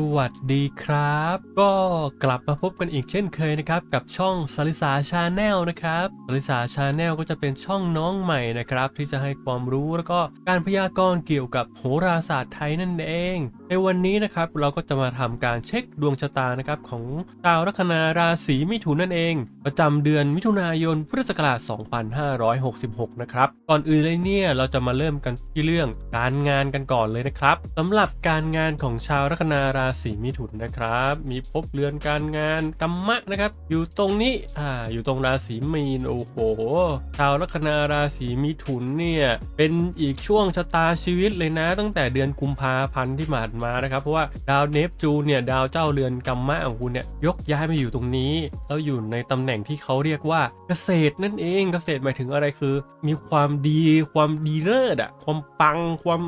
สวัสดีครับ ก็กลับมาพบกันอีกเช่นเคยนะครับ กับช่องสลิสาชาแนลนะครับสลิสาชาแนลก็จะเป็นช่องน้องใหม่นะครับ ที่จะให้ความรู้แล้วก็การพยากรณ์เกี่ยวกับโหราศาสตร์ไทยนั่นเอง ในวันนี้นะครับเราก็จะมาทำการเช็คดวงชะตานะครับของชาวลัคนาราศีมิถุนนั่นเอง ประจำเดือนมิถุนายนพุทธศักราช 2566 นะครับก่อนอื่นเลยเนี่ยเราจะมาเริ่มกันที่เรื่องการงานกันก่อนเลยนะครับสำหรับการงานของชาวลัคนาราศีมิถุนนะครับ มีภพเรือนการงานกัมมะนะครับ อยู่ตรงนี้อ่าอยู่ตรงราศีมีนโอ้โหชาวลัคนาราศีมิถุนเนี่ยเป็นอีกช่วงชะตาชีวิตเลยนะ ตั้งแต่เดือนกุมภาพันธ์ที่ผ่านมานะครับ เพราะว่าดาวเนปจูนเนี่ยดาวเจ้าเรือนกัมมะของคุณเนี่ยยกย้ายมาอยู่ตรงนี้แล้วอยู่ในตำแหน่งที่เขาเรียกว่าเกษตรนั่นเองเกษตรหมายถึงอะไรคือ มีความดีความดีเลิศอะความปังความ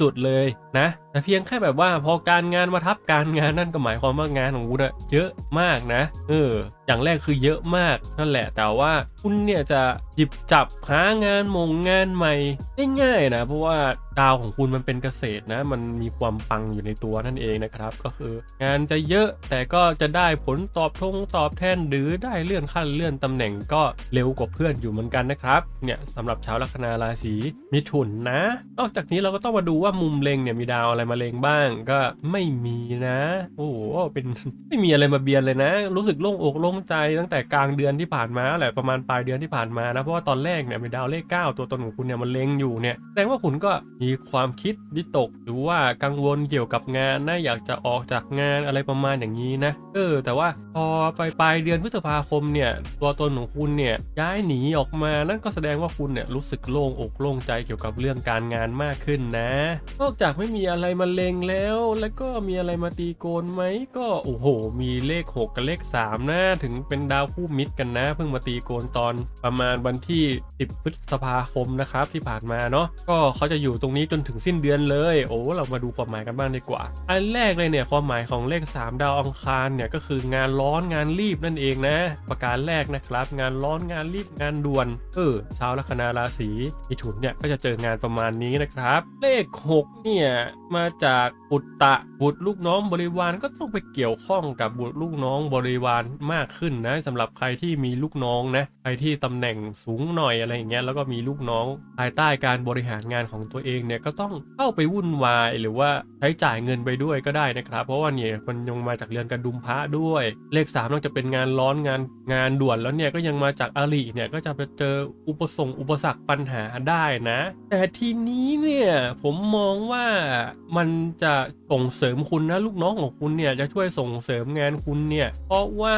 สุดๆเลยนะแต่เพียงแค่แบบว่าพอการงานมาทับการงานนั่นก็หมายความว่างานของกูอะเยอะมากนะ เออ อย่างแรกคือเยอะมากนั่นแหละ แต่ว่าคุณเนี่ยจะหยิบจับหางานมงงานใหม่ได้ง่ายนะ เพราะว่าดาวของคุณมันเป็นเกษตรนะ มันมีความปังอยู่ในตัวนั่นเองนะครับ ก็คืองานจะเยอะแต่ก็จะได้ผลตอบทงตอบแทนหรือได้เลื่อนขั้นเลื่อนตำแหน่งก็เร็วกว่าเพื่อนอยู่เหมือนกันนะครับเนี่ยสำหรับชาวลัคนาราศีมิถุนนะ นอกจากนี้เราก็ต้องมาดูว่ามุมเล็งเนี่ยมีดาวอะไรมาเล็งบ้างก็ไม่มีนะ โอ้โหเป็นไม่มีอะไรมาเบียนเลยนะ รู้สึกโล่งอกโล่งใจตั้งแต่กลางเดือนที่ผ่านมาแหละประมาณปลายเดือนที่ผ่านมานะเพราะว่าตอนแรกเนี่ยมีดาวเลข 9 ตัวตนของคุณเนี่ยมันเล็งอยู่เนี่ยแสดงว่าคุณก็มีความคิดวิตก หรือว่ากังวลเกี่ยวกับงานนะอยากจะออกจากงานอะไรประมาณอย่างนี้นะเออแต่ว่าพอไปปลายเดือนพฤษภาคมเนี่ยตัวตนของคุณเนี่ยย้ายหนีออกมานั่นก็แสดงว่าคุณเนี่ยรู้สึกโล่งอกโล่งใจเกี่ยวกับเรื่องการงานมากขึ้นนะ นอกจากไม่มีอะไรมาเลงแล้ว แล้วก็มีอะไรมาตีโกนไหมก็โอ้โห มีเลข 6 กับเลข3นะถึงเป็นดาวคู่มิตรกันนะ เพิ่งมาตีโกนตอนประมาณวันที่ 10 พฤษภาคมนะครับที่ผ่านมาเนาะก็เขาจะอยู่ตรงนี้จนถึงสิ้นเดือนเลย โอ้เรามาดูความหมายกันบ้างดีกว่า อันแรกเลยเนี่ยความหมายของเลข 3 ดาวอังคารเนี่ยก็คืองานร้อนงานรีบนั่นเองนะ ประการแรกนะครับ งานร้อนงานรีบงานด่วนเออชาวลัคนาราศีมิถุนเนี่ยก็จะเจองานประมาณนี้นะครับ เลข 6 เนี่ยมาจากบุตตะบุตรลูกน้องบริวารก็ต้องไปเกี่ยวข้องกับบุตรลูกน้องบริวารมากขึ้นนะสำหรับใครที่มีลูกน้องนะใครที่ตำแหน่งสูงหน่อยอะไรอย่างเงี้ยแล้วก็มีลูกน้อง ภายใต้การบริหารงานของตัวเองเนี่ยก็ต้องเข้าไปวุ่นวายหรือว่าใช้จ่ายเงินไปด้วยก็ได้นะครับ เพราะว่าเนี่ยมันยังมาจากเรือนกระดุมพระด้วย เลข3นอกจากเป็นงานร้อนงานงานด่วนแล้วเนี่ยก็ยังมาจากอาลีเนี่ยก็จะไปเจออุปสงค์อุปสรรคปัญหาได้นะ แต่ทีนี้เนี่ยผมมองว่ามันจะส่งเสริมคุณนะลูกน้องของคุณเนี่ยจะช่วยส่งเสริมงานคุณเนี่ยเพราะว่า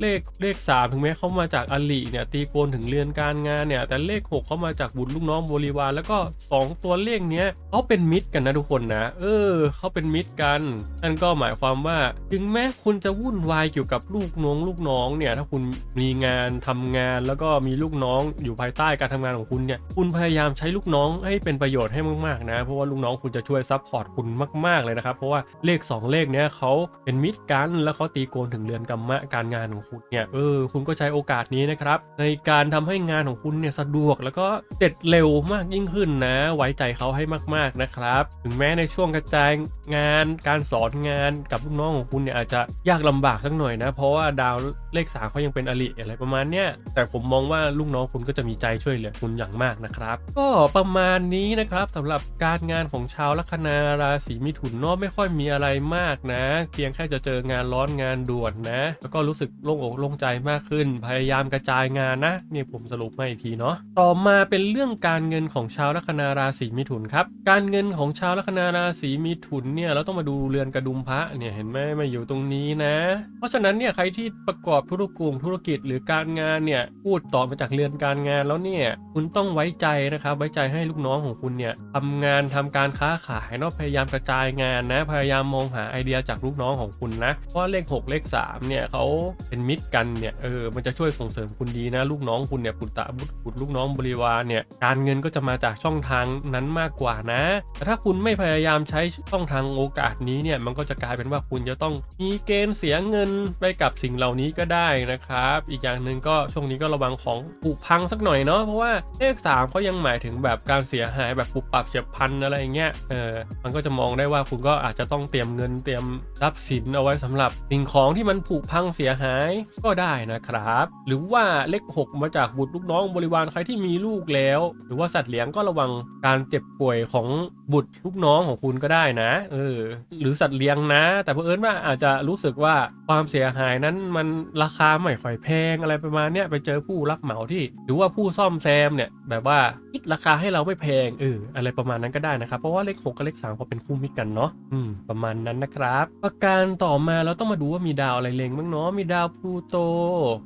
เลขเลข3ถึงแม้เขามาจากอลีเนี่ยตีโกนถึงเรือนการงานเนี่ย แต่เลข6เขามาจากบุตรลูกน้องบริวารแล้วก็ 2 ตัวเลขเนี้ยเขาเป็นมิตรกันนะทุกคนนะ เออเขาเป็นมิตรกันนั่นก็หมายความว่า ถึงแม้คุณจะวุ่นวายเกี่ยวกับลูกน้องลูกน้องเนี่ยถ้าคุณมีงานทำงานแล้วก็มีลูกน้องอยู่ภายใต้การทำงานของคุณเนี่ยคุณพยายามใช้ลูกน้องให้เป็นประโยชน์ให้มากๆนะเพราะว่าลูกน้องคุณจะช่วยซัพพอร์ตคุณมาก ๆเลยนะครับเพราะว่าเลข 2 เลขเนี้ยเขาเป็นมิตรกันแล้วเขาตีโกนถึงเรือนกรรมะการงานของคุณเนี่ยเออคุณก็ใช้โอกาสนี้นะครับในการทำให้งานของคุณเนี่ยสะดวกแล้วก็เสร็จเร็วมากยิ่งขึ้นนะ ไว้ใจเขาให้มากๆนะครับ ถึงแม้ในช่วงกระจายงานการสอนงานกับลูกน้องของคุณเนี่ยอาจจะยากลำบากสักหน่อยนะ เพราะว่าดาวเลขสามเขายังเป็นอลิอะไรประมาณเนี้ยแต่ผมมองว่าลูกน้องคุณก็จะมีใจช่วยเหลือคุณอย่างมากนะครับ ก็ประมาณนี้นะครับสำหรับการงานของชาวลัคนาราศีมิถุนเนอะไม่ค่อยมีอะไรมากนะ เพียงแค่จะเจองานร้อนงานด่วนนะ แล้วก็รู้สึกโล่งอกโล่งใจมากขึ้น พยายามกระจายงานนะนี่ผมสรุปมาอีกทีเนาะต่อมาเป็นเรื่องการเงินของชาวลัคนาราศีมิถุนครับการเงินของชาวลัคนาราศีมิถุนเนี่ยเราต้องมาดูเรือนกระดุมพระเนี่ยเห็นไหมมาอยู่ตรงนี้นะ เพราะฉะนั้นเนี่ยใครที่ประกอบธุรกุมธุรกิจหรือการงานเนี่ยพูดต่อมาจากเรือนการงานแล้วเนี่ยคุณต้องไว้ใจนะครับไว้ใจให้ลูกน้องของคุณเนี่ยทำงานทำการค้าขายเนาะพยายามกระจายงานนะ พยายามมองหาไอเดียจากลูกน้องของคุณนะเพราะเลข 6 เลข3เนี่ยเขาเป็นมิตรกันเนี่ยเออมันจะช่วยส่งเสริมคุณดีนะ ลูกน้องคุณเนี่ยปุตตะบุตรบุตรลูกน้องบริวารเนี่ยการเงินก็จะมาจากช่องทางนั้นมากกว่านะ แต่ถ้าคุณไม่พยายามใช้ช่องทางโอกาสนี้เนี่ยมันก็จะกลายเป็นว่าคุณจะต้องมีเกณฑ์เสียเงินไปกับสิ่งเหล่านี้ก็ได้นะครับ อีกอย่างหนึ่งก็ช่วงนี้ก็ระวังของผุพังสักหน่อยเนาะเพราะว่าเลขสามเขายังหมายถึงแบบการเสียหายแบบปุบปับเฉียบพันอะไรอย่างเงี้ยเออมันก็จะมองได้ว่าคุณก็อาจจะต้องเตรียมเงินเตรียมทรัพย์สินเอาไว้สำหรับสิ่งของที่มันผุพังเสียหายก็ได้นะครับ หรือว่าเลขหกมาจากบุตรลูกน้องบริวารใครที่มีลูกแล้ว หรือว่าสัตว์เลี้ยงก็ระวังการเจ็บป่วยของบุตรลูกน้องของคุณก็ได้นะเออหรือสัตว์เลี้ยงนะ แต่เผอิญว่าอาจจะรู้สึกว่าความเสียหายนั้นมันราคาไม่ค่อยแพงอะไรประมาณเนี้ยไปเจอผู้รับเหมาที่ หรือว่าผู้ซ่อมแซมเนี่ยแบบว่าคิดราคาให้เราไม่แพงเอออะไรประมาณนั้นก็ได้นะครับ เพราะว่าเลขหกกับเลขสามเขาเป็นคู่มิตรกันเนาะอืมประมาณนั้นนะครับ ประการต่อมาเราต้องมาดูว่ามีดาวอะไรเล็งบ้างเนาะมีดาวพลูโต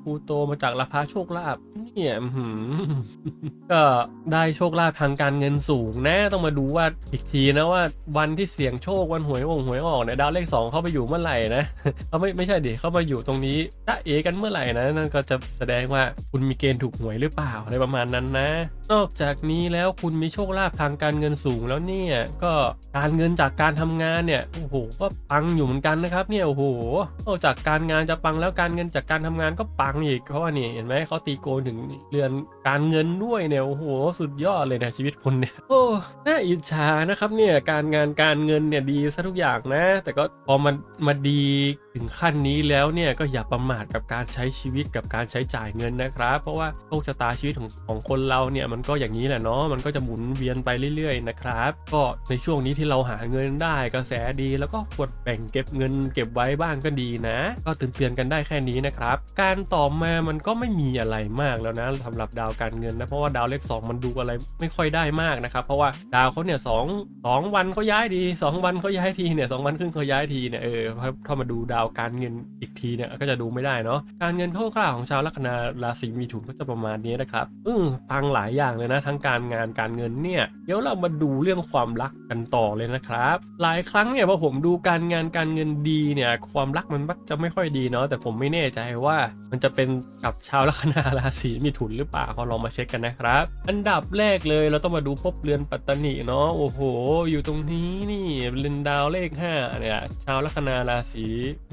พูโตมาจากราพาโชคลาภเนี่ยก็ได้โชคลาภทางการเงินสูงนะต้องมาดูว่าอีกทีนะว่าวันที่เสี่ยงโชควันหวยองหวยออกเนี่ยดาวเลขสองเข้าไปอยู่เมื่อไหร่นะเขาไม่ไม่ใช่ดิเข้ามาอยู่ตรงนี้ตะเอกันเมื่อไหร่นะนั่นก็จะแสดงว่าคุณมีเกณฑ์ถูกหวยหรือเปล่าอะไรประมาณนั้นนะ นอกจากนี้แล้วคุณมีโชคลาภทางการเงินสูงแล้วเนี่ยก็การเงินจากการทำงานเนี่ยโอ้โหก็ปังอยู่เหมือนกันนะครับเนี่ยโอ้โหนอกจากการงานจะปังแล้วการเงินจากการทำงานก็ปังอีกเพราะว่านี่เห็นไหมเขาตีโกนถึงเรือนการเงินด้วยเนี่ยโอ้โหสุดยอดเลยนะชีวิตคนเนี่ยโอ้น่าอิจฉานะครับเนี่ยการงานการเงินเนี่ยดีซะทุกอย่างนะ แต่ก็พอมันมาดีถึงขั้นนี้แล้วเนี่ยก็อย่าประมาทกับการใช้ชีวิตกับการใช้จ่ายเงินนะครับ เพราะว่าโชคชะตาชีวิตของของคนเราเนี่ยมันก็อย่างนี้แหละเนาะมันก็จะหมุนเวียนไปเรื่อยๆนะครับ ก็ในช่วงนี้ที่เราหาเงินได้กระแสดี แล้วก็ควรแบ่งเก็บเงิน เก็บไว้บ้างก็ดีนะ ก็เตือนๆกันได้แค่นี้นะครับ การต่อมามันก็ไม่มีอะไรมากแล้วนะสำหรับดาวาวการเงินนะเพราะว่าดาวเลขสองมันดูอะไรไม่ค่อยได้มากนะครับเพราะว่าดาวเขาเนี่ยสองสองวันเขาย้ายดีสองวันเขาย้ายทีเนี่ยสองวันครึ่งเขาย้ายทีเนี่ยเออพอถ้ามาดูดาวการเงินอีกทีเนี่ยก็จะดูไม่ได้เนาะการเงินคร่าวๆของชาวลัคนาราศีมีถุนก็จะประมาณนี้นะครับอือปังหลายอย่างเลยนะทั้งการงานการเงินเนี่ยเดี๋ยวเรามาดูเรื่องความรักกันต่อเลยนะครับ หลายครั้งเนี่ยพอผมดูการงานการเงินดีเนี่ยความรักมันมักจะไม่ค่อยดีเนาะแต่ผมไม่แน่ใจว่ามันจะเป็นกับชาวลัคนาราศีมีถุนหรือเปล่าก็ลองมาเช็คกันนะครับ อันดับแรกเลยเราต้องมาดูภพเรือนปัตตานีเนาะโอ้โห อยู่ตรงนี้นี่เรือนดาวเลข5เนี่ยชาวลัคนาราศี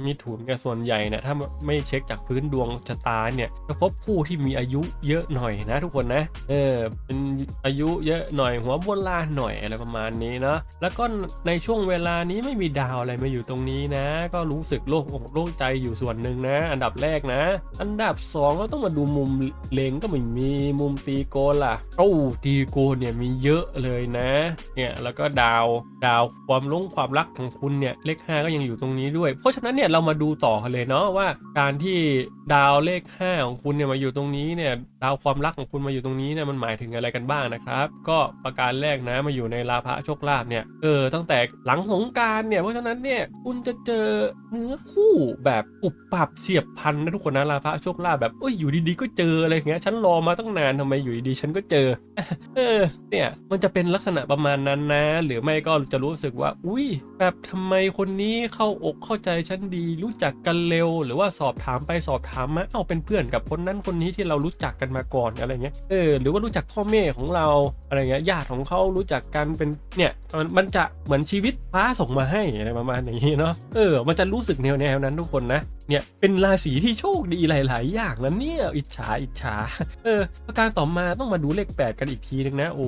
มีถุนกับส่วนใหญ่เนี่ยถ้าไม่เช็คจากพื้นดวงชะตาเนี่ยจะพบคู่ที่มีอายุเยอะหน่อยนะทุกคนนะเออเป็นอายุเยอะหน่อยหัวโบราณหน่อยอะไรประมาณนี้เนาะแล้วก็ในช่วงเวลานี้ไม่มีดาวอะไรมาอยู่ตรงนี้นะ ก็รู้สึกโล่งอกโล่งใจอยู่ส่วนหนึ่งนะ อันดับแรกนะ อันดับ2ก็ต้องมาดูมุมเลงก็ไม่มีมุมตีโกนล่ะโอ้ตีโกนเนี่ยมีเยอะเลยนะ เนี่ยแล้วก็ดาวดาวความลงความรักของคุณเนี่ยเลข 5 ก็ยังอยู่ตรงนี้ด้วย เพราะฉะนั้นเนี่ยเรามาดูต่อกันเลยเนาะว่า การที่ดาวเลข 5 ของคุณเนี่ยมาอยู่ตรงนี้เนี่ยดาวความรักของคุณมาอยู่ตรงนี้เนี่ยมันหมายถึงอะไรกันบ้างนะครับ ก็ประการแรกนะมาอยู่ในลาภะโชคลาภเนี่ยเออตั้งแต่หลังสงการเนี่ยเพราะฉะนั้นเนี่ยคุณจะเจอเนื้อคู่แบบปุบปับเฉียบพันนะทุกคนนะลาภะโชคลาภแบบเอ้ยอยู่ดีๆก็เจออะไรอย่างเงี้ยฉันรอมาตั้งนานทำไมอยู่ดีๆฉันก็เจอเออเนี่ยมันจะเป็นลักษณะประมาณนั้นนะ หรือไม่ก็จะรู้สึกว่า อุ้ยแบบทำไมคนนี้เข้าอกเข้าใจฉันดีรู้จักกันเร็ว หรือว่าสอบถามไปสอบถามมาเอาเป็นเพื่อนกับคนนั้นคนนี้ที่เรารู้จักกันมาก่อนอะไรเงี้ยเออหรือว่ารู้จักพ่อแม่ของเราอะไรเงี้ยญาติของเขารู้จักกันเป็นเนี่ยมันมันจะเหมือนชีวิตฟ้าส่งมาให้อะไรประมาณอย่างนี้เนาะเออมันจะรู้สึกแนวแนวนั้นทุกคนนะ เนี่ยเป็นราศีที่โชคดีหลาย ๆ อย่างนะเนี่ยอิจฉาอิจฉาเออประการต่อมาต้องมาดูเลข 8 กันอีกทีนึงนะ โอ้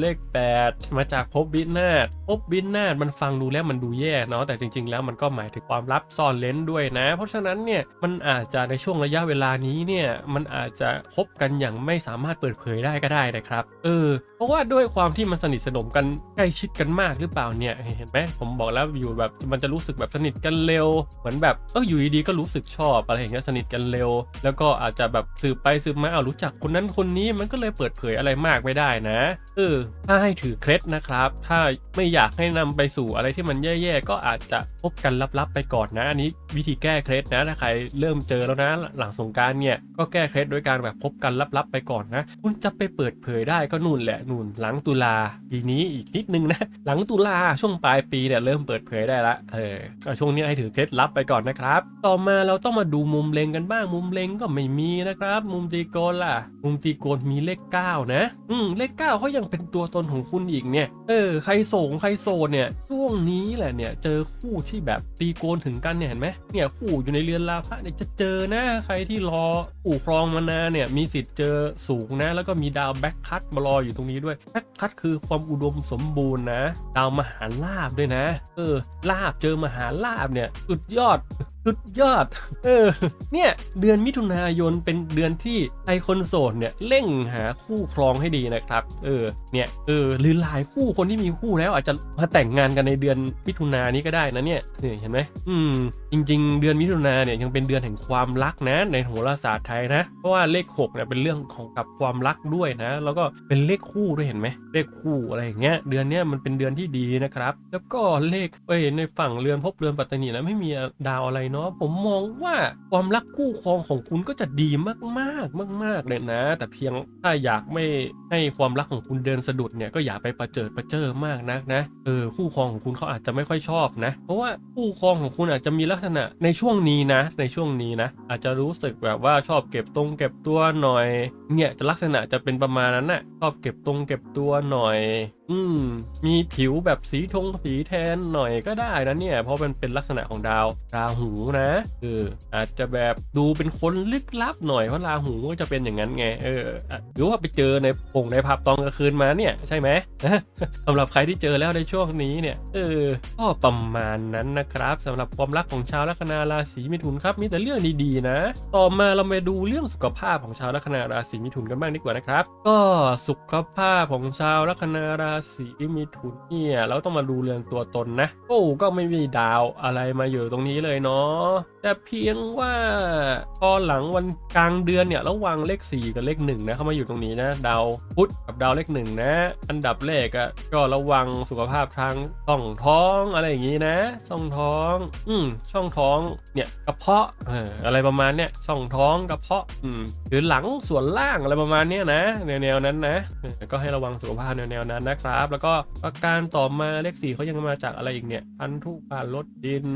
เลข 8 มาจากภพบินาศภพบินาศมันฟังดูแล้วมันดูแย่เนาะแต่จริง ๆ แล้วมันก็หมายถึงความลับซ่อนเลนด้วยนะ เพราะฉะนั้นเนี่ยมันอาจจะในช่วงระยะเวลานี้เนี่ยมันอาจจะคบกันอย่างไม่สามารถเปิดเผยได้ก็ได้นะครับเออเพราะว่าด้วยความที่มันสนิทสนมกันใกล้ชิดกันมากหรือเปล่าเนี่ยเห็นไหมผมบอกแล้วอยู่แบบมันจะรู้สึกแบบสนิทกันเร็วเหมือนแบบเอออยู่ดีก็รู้สึกชอบอะไรอย่างเงี้ยสนิทกันเร็ว แล้วก็อาจจะแบบสืบไปสืบมาเอารู้จักคนนั้นคนนี้มันก็เลยเปิดเผยอะไรมากไม่ได้นะเออถ้าให้ถือเคล็ดนะครับ ถ้าไม่อยากให้นำไปสู่อะไรที่มันแย่ๆก็อาจจะ พบกันลับๆไปก่อนนะ อันนี้วิธีแก้เคล็ดนะ ถ้าใครเริ่มเจอแล้วนะ หลังสงการเนี่ยก็แก้เคล็ดด้วยการแบบพบกันลับๆไปก่อนนะ คุณจะไปเปิดเผยได้ก็นู่นแหละนู่นหลังตุลาปีนี้อีกนิดนึงนะ หลังตุลาช่วงปลายปีเนี่ยเริ่มเปิดเผยได้ละเออช่วงนี้ให้ถือเคล็ดลับไปก่อนนะครับ ต่อมาเราต้องมาดูมุมเลงกันบ้างมุมเลงก็ไม่มีนะครับ มุมตีโกนล่ะ มุมตีโกนมีเลข 9 นะ อืมเลข 9เขายังเป็นตัวตนของคุณอีกเนี่ยเออใครโสงใครโสดเนี่ยช่วงนี้แหละเนี่ยเจอคู่ที่แบบตีโกนถึงกันเนี่ยเห็นไหมเนี่ยคู่อยู่ในเรือนลาพระเนี่ยจะเจอนะใครที่รออู่ครองมานานเนี่ยมีสิทธิ์เจอสูงนะ แล้วก็มีดาวแบ็คคัตมารออยู่ตรงนี้ด้วยแบ็คคัตคือความอุดมสมบูรณ์นะ ดาวมหาลาบด้วยนะ เออลาบเจอมหาลาบเนี่ยสุดยอด สุดยอด เออ เนี่ย เดือนมิถุนายนเป็นเดือนที่ไอคนโสดเนี่ยเร่งหาคู่ครองให้ดีนะครับ เออ เนี่ย เออ หรือหลายคู่คนที่มีคู่แล้วอาจจะมาแต่งงานกันในเดือนมิถุนายนนี้ก็ได้นะเนี่ยเนี่ยเห็นไหมอืม จริง ๆ เดือนมิถุนายนเนี่ยยังเป็นเดือนแห่งความรักนะในโหราศาสตร์ไทยนะ เพราะว่าเลข6เนี่ยเป็นเรื่องของกับความรักด้วยนะ แล้วก็เป็นเลขคู่ด้วยเห็นไหมเลขคู่อะไรอย่างเงี้ย เดือนเนี้ยมันเป็นเดือนที่ดีนะครับ แล้วก็เลขเอ้ยในฝั่งเรือนภพเรือนปัตตานีนะไม่มีดาวอะไรเนาะผมมองว่าความรักคู่ครองของคุณก็จะดีมากๆ มาก ๆเลยนะ แต่เพียงถ้าอยากไม่ให้ความรักของคุณเดินสะดุดเนี่ยก็อย่าไปประเจิดประเจิอมากนักนะเออคู่ครองของคุณเขาอาจจะไม่ค่อยชอบนะ เพราะว่าคู่ครองของคุณอาจจะมีลักษณะในช่วงนี้นะ ในช่วงนี้นะ อาจจะรู้สึกแบบว่าชอบเก็บตรงเก็บตัวหน่อย เนี่ยจะลักษณะจะเป็นประมาณนั้นนะ่ะชอบเก็บตรงเก็บตัวหน่อยอืม มีผิวแบบสีทงสีแทนหน่อยก็ได้นะเนี่ย เพราะมันเป็นลักษณะของดาวราหูนะเอออาจจะแบบดูเป็นคนลึกลับหน่อยเพราะราหูก็จะเป็นอย่างนั้นไงเออหรือว่าไปเจอในผงในผับตอนกลางคืนมาเนี่ยใช่ไหมสำหรับใครที่เจอแล้วในช่วงนี้เนี่ย เออก็ประมาณนั้นนะครับสำหรับความรักของชาวลัคนาราศีมิถุนครับมีแต่เรื่องดีๆนะ ต่อมาเรามาดูเรื่องสุขภาพของชาวลัคนาราศีมิถุนกันบ้างดีกว่านะครับ ก็สุขภาพของชาวลัคนาราศีมิถุนเนี่ยเราต้องมาดูเรื่องตัวตนนะ โอ้ก็ไม่มีดาวอะไรมาอยู่ตรงนี้เลยเนาะแต่เพียงว่าพอหลังวันกลางเดือนเนี่ยระหวังเลข 4 กับเลข1นะเข้ามาอยู่ตรงนี้นะ ดาวพุธกับดาวเลข1นะ อันดับแรกอะก็ระวังสุขภาพทางช่องท้องอะไรอย่างนี้นะช่องท้อง อืมช่องท้อง เนี่ยกระเพาะเอออะไรประมาณเนี้ยช่องท้องกระเพาะอืมหรือหลังส่วนล่างอะไรประมาณเนี้ยนะแนวๆนั้นนะเออก็ให้ระวังสุขภาพแนวๆนั้นนะครับ แล้วก็ประการต่อมาเลขสี่เขายังมาจากอะไรอีกเนี่ยพันธุผ่านรถดิน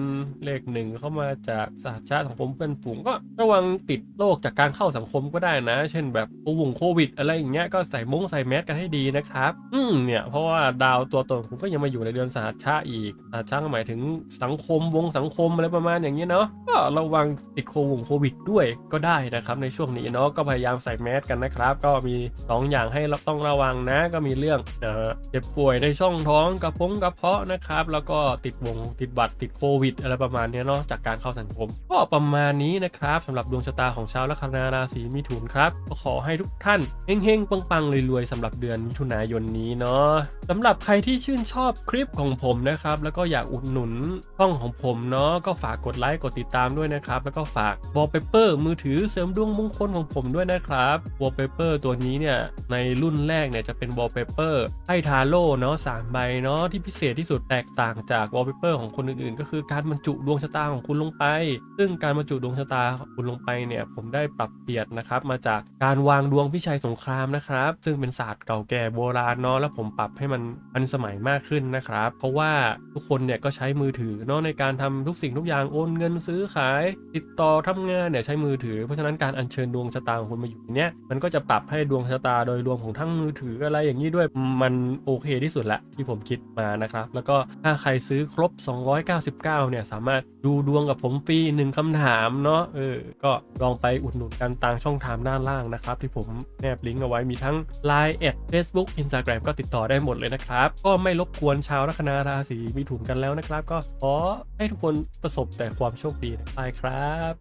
เลขหนึ่งเข้ามาจากสหชาติของผมเพื่อนฝูงก็ระวังติดโรคจากการเข้าสังคมก็ได้นะ เช่นแบบโควงโควิด อะไรอย่างเงี้ยก็ใส่มงใส่แมสกันให้ดีนะครับ อืมเนี่ยเพราะว่าดาวตัวตนผมก็ยังมาอยู่ในเดือนสหัชชาอีกสหัชชาก็หมายถึงสังคมวงสังคมอะไรประมาณอย่างเงี้ยเนาะก็ระวังติดโควงโควิดด้วยก็ได้นะครับในช่วงนี้เนาะก็พยายามใส่แมสกันนะครับ ก็มี 2 อย่างให้เราต้องระวังนะ ก็มีเรื่องเอ่อเจ็บป่วยในช่องท้องกระพงกระเพาะนะครับ แล้วก็ติดวงติดบัตรติดโควิด อะไรประมาณนี้เนาะจากการเข้าสังคม ก็ประมาณนี้นะครับสำหรับดวงชะตาของชาวลัคนาราศีมิถุนครับก็ขอให้ทุกท่านเฮงๆปังๆรวยๆสำหรับเดือนมิถุนายนนี้เนาะสำหรับใครที่ชื่นชอบคลิปของผมนะครับแล้วก็อยากอุดหนุนช่องของผมเนาะก็ฝากกดไลค์กดติดตามด้วยนะครับ แล้วก็ฝากวอลเปเปอร์มือถือเสริมดวงมงคลของผมด้วยนะครับวอลเปเปอร์ตัวนี้เนี่ยในรุ่นแรกเนี่ยจะเป็นวอลเปเปอร์ไพ่ทาโร่เนาะสามใบเนาะที่พิเศษที่สุดแตกต่างจากวอลเปเปอร์ของคนอื่นๆ ก็คือการบรรจุดวงชะตาของคุณลงไป ซึ่งการบรรจุดวงชะตาของคุณลงไปเนี่ยผมได้ปรับเปลี่ยนนะครับมาจากการวางดวงพิชัยสงครามนะครับ ซึ่งเป็นศาสตร์เก่าแก่โบราณเนาะแล้วผมปรับให้มันทันสมัยมากขึ้นนะครับ เพราะว่าทุกคนเนี่ยก็ใช้มือถือเนาะในการทำทุกสิ่งทุกอย่างโอนเงินซื้อขายติดต่อทำงานเนี่ยใช้มือถือเพราะฉะนั้นการอัญเชิญดวงชะตาของคุณมาอยู่เนี้ยมันก็จะปรับให้ดวงชะตาโดยรวมของทั้งมือถืออะไรอย่างนี้ด้วยมันโอเคที่สุดละที่ผมคิดมานะครับ แล้วก็ถ้าใครซื้อครบ 299 เนี่ยสามารถดูดวงกับผมฟรีหนึ่งคำถามเนาะเออก็ลองไปอุดหนุนกันตามช่องทางด้านล่างนะครับ ที่ผมแนบลิงก์เอาไว้มีทั้ง Line แอด Facebook Instagram ก็ติดต่อได้หมดเลยนะครับ ก็ไม่รบกวนชาวลัคนาราศีมีถุนกันแล้วนะครับ ก็ขอให้ทุกคนประสบแต่ความโชคคดีนะครับ